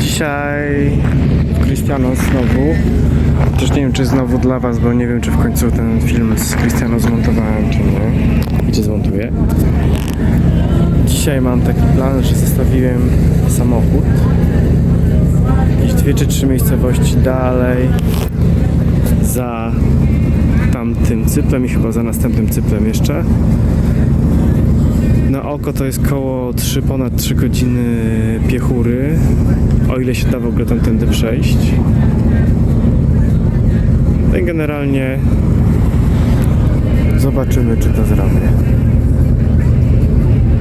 Dzisiaj Cristiano znowu. Też nie wiem, czy znowu dla Was, bo nie wiem, czy w końcu ten film z Cristiano zmontowałem, czy nie. Gdzie zmontuję. Dzisiaj mam taki plan, że zostawiłem samochód jakieś dwie czy trzy miejscowości dalej za tamtym cyplem i chyba za następnym cyplem jeszcze. Na oko to jest koło 3, ponad 3 godziny piechury, o ile się da w ogóle tamtędy przejść. No i generalnie zobaczymy, czy to zrobię.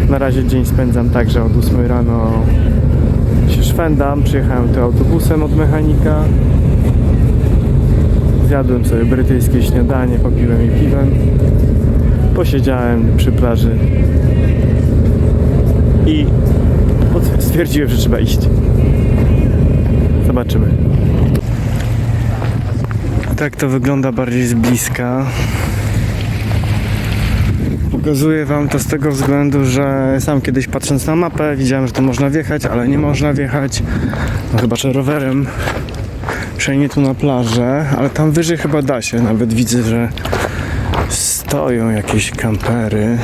Na razie dzień spędzam tak, że od 8 rano się szwendam. Przyjechałem tu autobusem od mechanika. Zjadłem sobie brytyjskie śniadanie, popiłem i piwem. Posiedziałem przy plaży i stwierdziłem, że trzeba iść. Zobaczymy. Tak to wygląda bardziej z bliska. Pokazuję Wam to z tego względu, że sam kiedyś patrząc na mapę widziałem, że to można wjechać, ale nie można wjechać. No chyba, że rowerem. Przejdzie tu na plażę, ale tam wyżej chyba da się. Nawet widzę, że stoją jakieś kampery.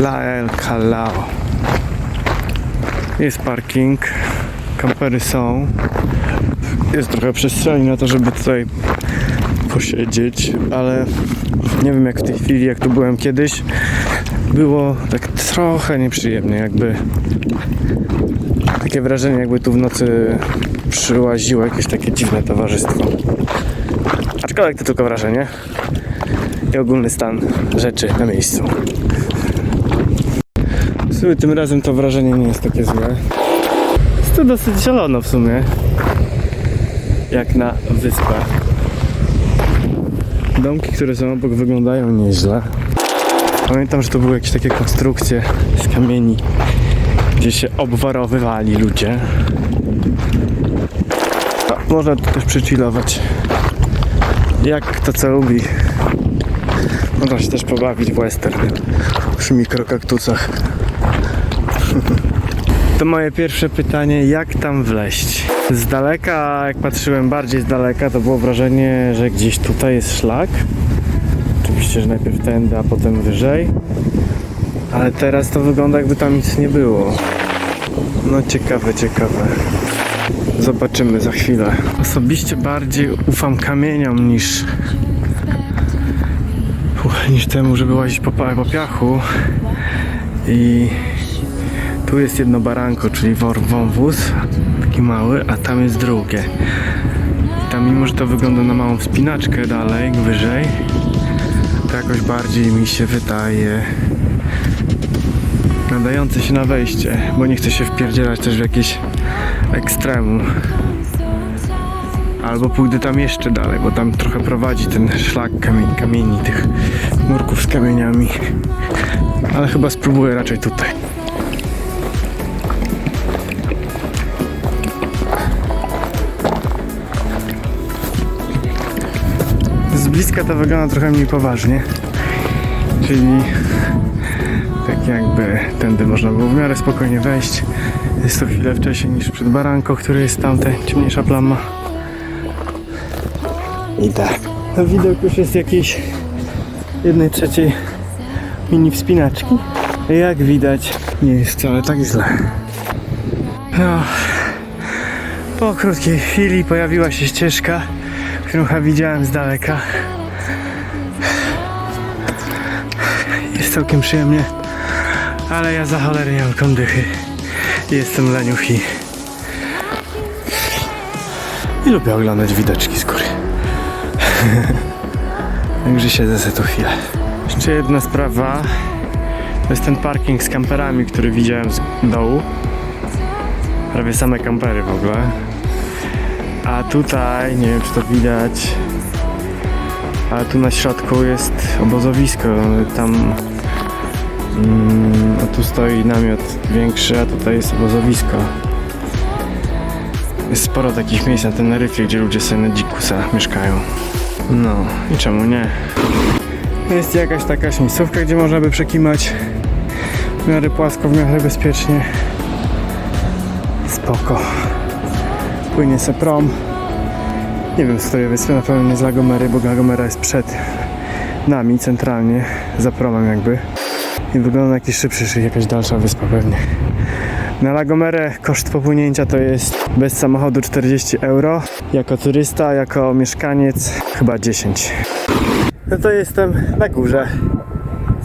La El Calao. Jest parking, kampery są. Jest trochę przestrzeni na to, żeby tutaj posiedzieć, ale nie wiem jak w tej chwili, jak tu byłem kiedyś. Było tak trochę nieprzyjemnie, jakby takie wrażenie, jakby tu w nocy przyłaziło jakieś takie dziwne towarzystwo. Aczkolwiek to tylko wrażenie i ogólny stan rzeczy na miejscu. W sumie tym razem to wrażenie nie jest takie złe. Jest to dosyć zielono w sumie. Jak na wyspach. Domki, które są obok wyglądają nieźle. Pamiętam, że to były jakieś takie konstrukcje z kamieni, gdzie się obwarowywali ludzie. A, można tu też przychillować. Jak kto co lubi. Można się też pobawić w western przy mikrokaktusach. To moje pierwsze pytanie, jak tam wleść? Z daleka, jak patrzyłem bardziej z daleka, to było wrażenie, że gdzieś tutaj jest szlak. Oczywiście, że najpierw tędy, a potem wyżej. Ale teraz to wygląda jakby tam nic nie było. No ciekawe, ciekawe. Zobaczymy za chwilę. Osobiście bardziej ufam kamieniom niż niż temu, żeby łazić po, po piachu. I tu jest jedno baranko, czyli wąwóz, taki mały, a tam jest drugie. I tam mimo, że to wygląda na małą wspinaczkę dalej, wyżej, to jakoś bardziej mi się wydaje nadające się na wejście, bo nie chcę się wpierdzielać też w jakieś ekstremum. Albo pójdę tam jeszcze dalej, bo tam trochę prowadzi ten szlak kamieni, kamieni tych murków z kamieniami. Ale chyba spróbuję raczej tutaj. Bliska to wygląda trochę mniej poważnie. Czyli tak jakby tędy można było w miarę spokojnie wejść. Jest to chwilę wcześniej niż przed baranko, który jest tamte ciemniejsza plama. Idę. No widok już jest jakiejś jednej trzeciej mini wspinaczki. Jak widać, nie jest wcale tak źle. No, po krótkiej chwili pojawiła się ścieżka, którą widziałem z daleka. Jest całkiem przyjemnie, ale ja za cholerę nie mam kondychy. Jestem leniuch i... i lubię oglądać widoczki z góry. Także siedzę sobie tu chwilę. Jeszcze jedna sprawa. To jest ten parking z kamperami, który widziałem z dołu. Prawie same kampery w ogóle. A tutaj, nie wiem czy to widać, ale tu na środku jest obozowisko. Tam mm, a tu stoi namiot większy, a tutaj jest obozowisko. Jest sporo takich miejsc na Teneryfie, gdzie ludzie sobie na dzikusa mieszkają. No i czemu nie? Jest jakaś taka miejscówka, gdzie można by przekimać w miarę płasko, w miarę bezpiecznie. Spoko. Płynie se prom. Nie wiem z której wyspy, na pewno nie z Lagomery, bo Lagomera jest przed nami centralnie, za promem jakby. I wygląda na jakiś szybszy, jakaś dalsza wyspa pewnie. Na Lagomerę koszt popłynięcia to jest bez samochodu 40 euro, jako turysta, jako mieszkaniec chyba 10. No to jestem na górze.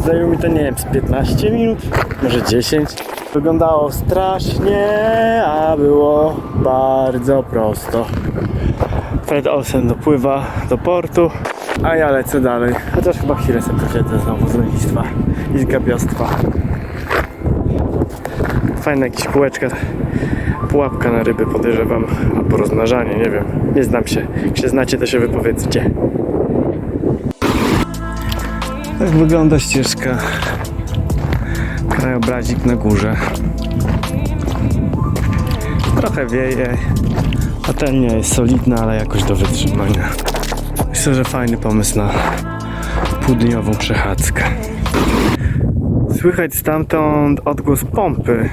Zajęło mi to nie wiem, z 15 minut, może 10. Wyglądało strasznie, a było bardzo prosto. Fred Olsen dopływa do portu, a ja lecę dalej. Chociaż chyba chwilę sobie posiedzę znowu z lenistwa i z gabiostwa. Fajne jakieś kółeczka, pułapka na ryby podejrzewam, albo rozmnażanie, nie wiem. Nie znam się. Jak się znacie, to się wypowiedzcie. Tak wygląda ścieżka. Krajobrazik na górze. Trochę wieje. Patelnia jest solidna, ale jakoś do wytrzymania. Myślę, że fajny pomysł na półdniową przechadzkę. Słychać stamtąd odgłos pompy.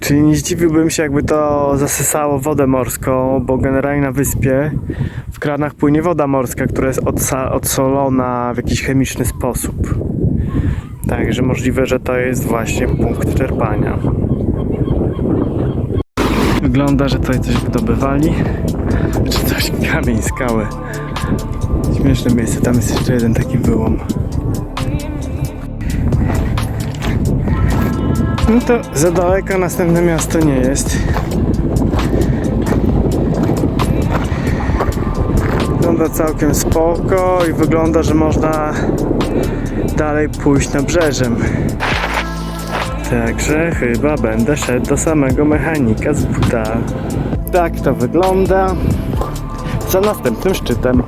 Czyli nie zdziwiłbym się, jakby to zasysało wodę morską, bo generalnie na wyspie w kranach płynie woda morska, która jest odsolona w jakiś chemiczny sposób. Także możliwe, że to jest właśnie punkt czerpania. Wygląda, że tutaj coś wydobywali. Czy coś, kamień, skały. Śmieszne miejsce, tam jest jeszcze jeden taki wyłom. No to za daleko następne miasto nie jest. Wygląda całkiem spoko i wygląda, że można dalej pójść nabrzeżem. Także chyba będę szedł do samego mechanika z buta. Tak to wygląda za następnym szczytem.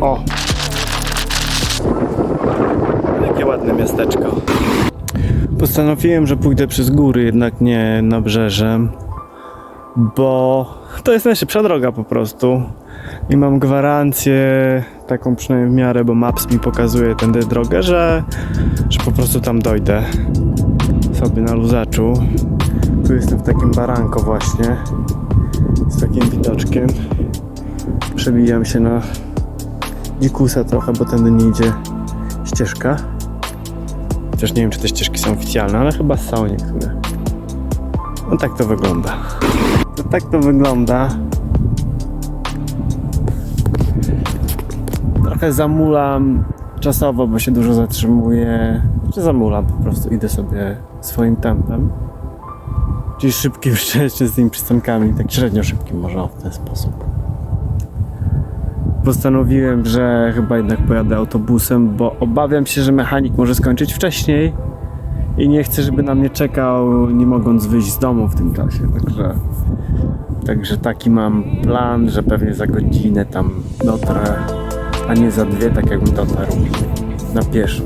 O! Jakie ładne miasteczko. Postanowiłem, że pójdę przez góry, jednak nie nabrzeżem, bo to jest najszybsza droga po prostu. I mam gwarancję, taką przynajmniej w miarę, bo Maps mi pokazuje tędy drogę, że, że po prostu tam dojdę sobie na luzaczu. Tu jestem w takim baranko właśnie, z takim widoczkiem. Przebijam się na dzikusa trochę, bo tędy nie idzie ścieżka. Chociaż nie wiem, czy te ścieżki są oficjalne, ale chyba są niektóre. No tak to wygląda. Tak to wygląda. Trochę zamulam czasowo, bo się dużo zatrzymuję. Czy zamulam po prostu, idę sobie swoim tempem. Czyli szybkim, szczęście z tymi przystankami, tak średnio szybkim może w ten sposób. Postanowiłem, że chyba jednak pojadę autobusem, bo obawiam się, że mechanik może skończyć wcześniej i nie chcę, żeby na mnie czekał, nie mogąc wyjść z domu w tym czasie. Także, także taki mam plan, że pewnie za godzinę tam dotrę, a nie za dwie, tak jakbym dotarł na pieszo.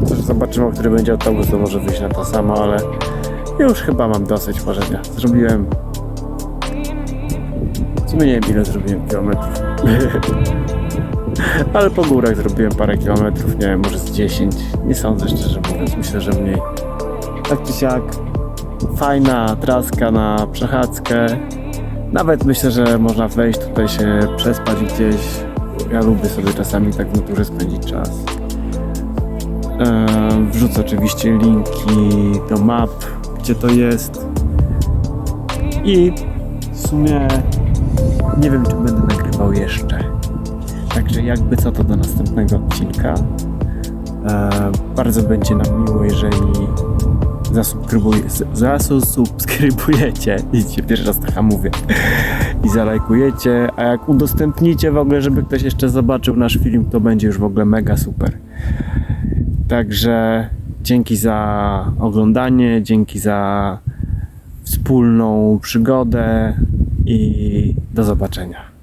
Chociaż zobaczymy, o który będzie autobus, to może wyjść na to samo, ale już chyba mam dosyć marzenia. Zrobiłem. W sumie nie wiem, ile zrobiłem kilometrów. Ale po górach zrobiłem parę kilometrów, nie wiem, może z 10. Nie sądzę szczerze mówiąc, myślę, że mniej. Tak czy siak, fajna traska na przechadzkę. Nawet myślę, że można wejść tutaj się przespać gdzieś. Ja lubię sobie czasami tak w naturze spędzić czas. Eee, Wrzucę oczywiście linki do map, gdzie to jest. I w sumie nie wiem, czy będę nagrywał jeszcze. Także jakby co to do następnego odcinka. E, bardzo będzie nam miło, jeżeli zasubskrybuj, zasubskrybujecie. Widzicie, pierwszy raz tak mówię. I zalajkujecie, a jak udostępnicie w ogóle, żeby ktoś jeszcze zobaczył nasz film, to będzie już w ogóle mega super. Także dzięki za oglądanie, dzięki za wspólną przygodę i do zobaczenia.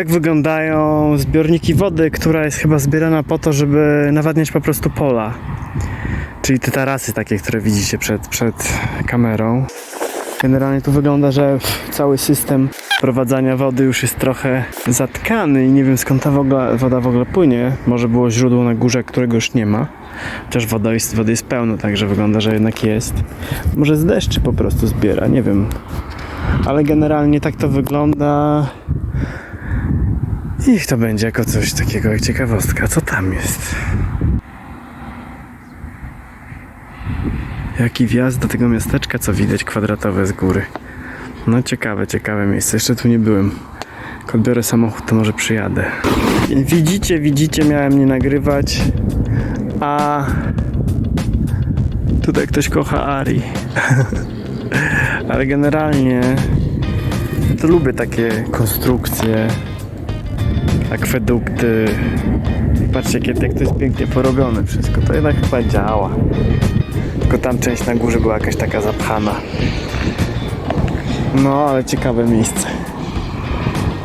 Tak wyglądają zbiorniki wody, która jest chyba zbierana po to, żeby nawadniać po prostu pola. Czyli te tarasy takie, które widzicie przed, przed kamerą. Generalnie tu wygląda, że cały system prowadzenia wody już jest trochę zatkany i nie wiem skąd ta woda w ogóle płynie. Może było źródło na górze, którego już nie ma. Chociaż woda jest, wody jest pełno, także wygląda, że jednak jest. Może z deszczy po prostu zbiera, nie wiem. Ale generalnie tak to wygląda. Niech to będzie jako coś takiego jak ciekawostka. Co tam jest? Jaki wjazd do tego miasteczka, co widać kwadratowe z góry. No ciekawe, ciekawe miejsce. Jeszcze tu nie byłem. Jak odbiorę samochód, to może przyjadę. Widzicie, widzicie, miałem nie nagrywać, a tutaj ktoś kocha Ari. Ale generalnie to lubię takie konstrukcje, akwedukty. Patrzcie, jak to jest pięknie porobione wszystko. To jednak chyba działa. Tylko tam część na górze była jakaś taka zapchana. No, ale ciekawe miejsce.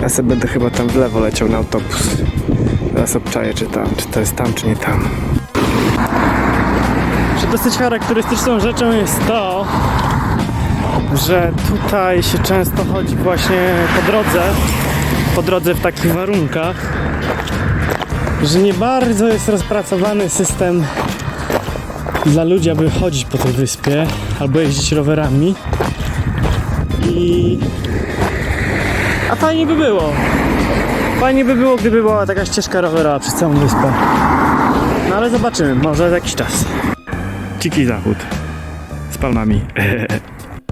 Ja sobie będę chyba tam w lewo leciał na autobus. Teraz obczaję, czy tam, czy to jest tam, czy nie tam. Że dosyć charakterystyczną rzeczą jest to, że tutaj się często chodzi właśnie po drodze, po drodze w takich warunkach, że nie bardzo jest rozpracowany system dla ludzi, aby chodzić po tej wyspie albo jeździć rowerami. I. A fajnie by było. Fajnie by było, gdyby była taka ścieżka rowerowa przez całą wyspę. No ale zobaczymy, może za jakiś czas. Dziki zachód. Z palmami.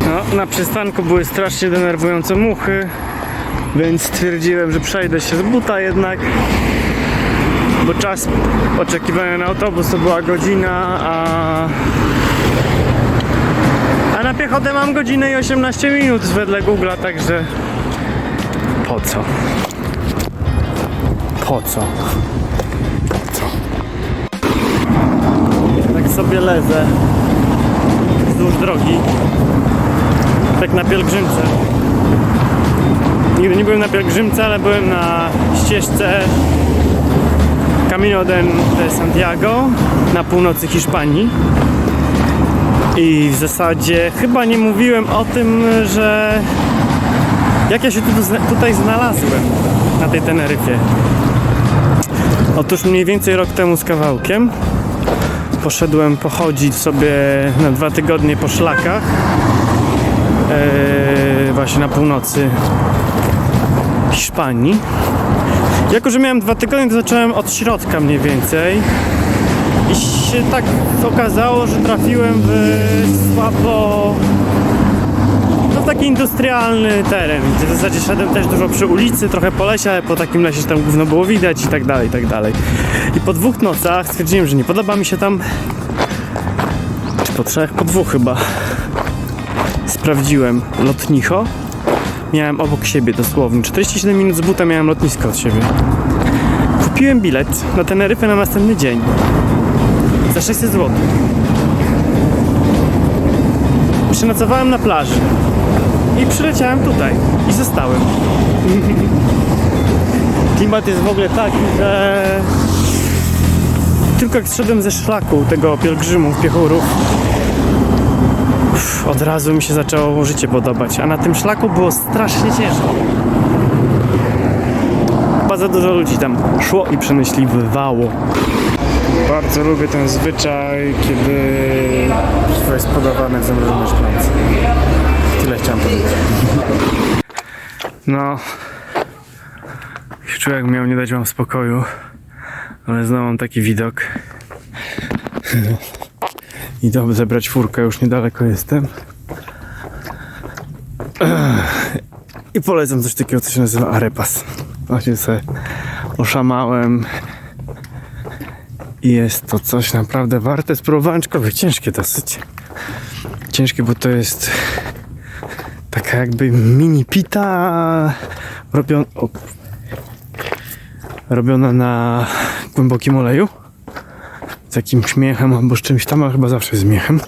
No, na przystanku były strasznie denerwujące muchy, więc stwierdziłem, że przejdę się z buta jednak bo czas oczekiwania na autobus to była godzina, a, a na piechotę mam godzinę i 18 minut wedle Google'a, także po co? Po co? Po co? Tak sobie lezę wzdłuż drogi, tak na pielgrzymce. Nigdy nie byłem na pielgrzymce, ale byłem na ścieżce Camino de Santiago na północy Hiszpanii. I w zasadzie chyba nie mówiłem o tym, że jak ja się tu, tutaj znalazłem na tej Teneryfie. Otóż mniej więcej rok temu z kawałkiem poszedłem pochodzić sobie na dwa tygodnie po szlakach e, właśnie na północy Hiszpanii. Jako, że miałem dwa tygodnie, to zacząłem od środka mniej więcej. I się tak okazało, że trafiłem w słabo... No taki industrialny teren, gdzie w zasadzie szedłem też dużo przy ulicy, trochę po lesie, ale po takim lesie, tam gówno było widać i tak dalej, i tak dalej. I po dwóch nocach stwierdziłem, że nie podoba mi się tam... Czy po trzech? Po dwóch chyba. Sprawdziłem lotnicho miałem obok siebie dosłownie. 47 minut z buta miałem lotnisko od siebie. Kupiłem bilet na Teneryfę na następny dzień. Za 600 zł. Przenocowałem na plaży. I przyleciałem tutaj. I zostałem. Klimat jest w ogóle taki, że tylko jak zszedłem ze szlaku tego pielgrzymów, piechurów, Uff, od razu mi się zaczęło życie podobać, a na tym szlaku było strasznie ciężko. Bardzo dużo ludzi tam szło i przemyśliwywało. Bardzo lubię ten zwyczaj, kiedy wszystko jest podawane w zamrożonej szklance. Tyle chciałem powiedzieć. No, czuję jak miał nie dać wam spokoju, ale znowu mam taki widok. Idę zebrać furkę, już niedaleko jestem. I polecam coś takiego, co się nazywa arepas. Właśnie sobie oszamałem. I jest to coś naprawdę warte spróbowania, aczkolwiek ciężkie dosyć. Ciężkie, bo to jest taka jakby mini pita robiona, robiona na głębokim oleju z jakimś śmiechem albo z czymś tam, ale chyba zawsze z miechem.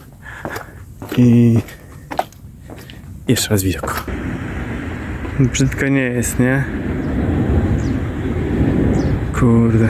I jeszcze raz widok. Brzydko nie jest, nie? Kurde.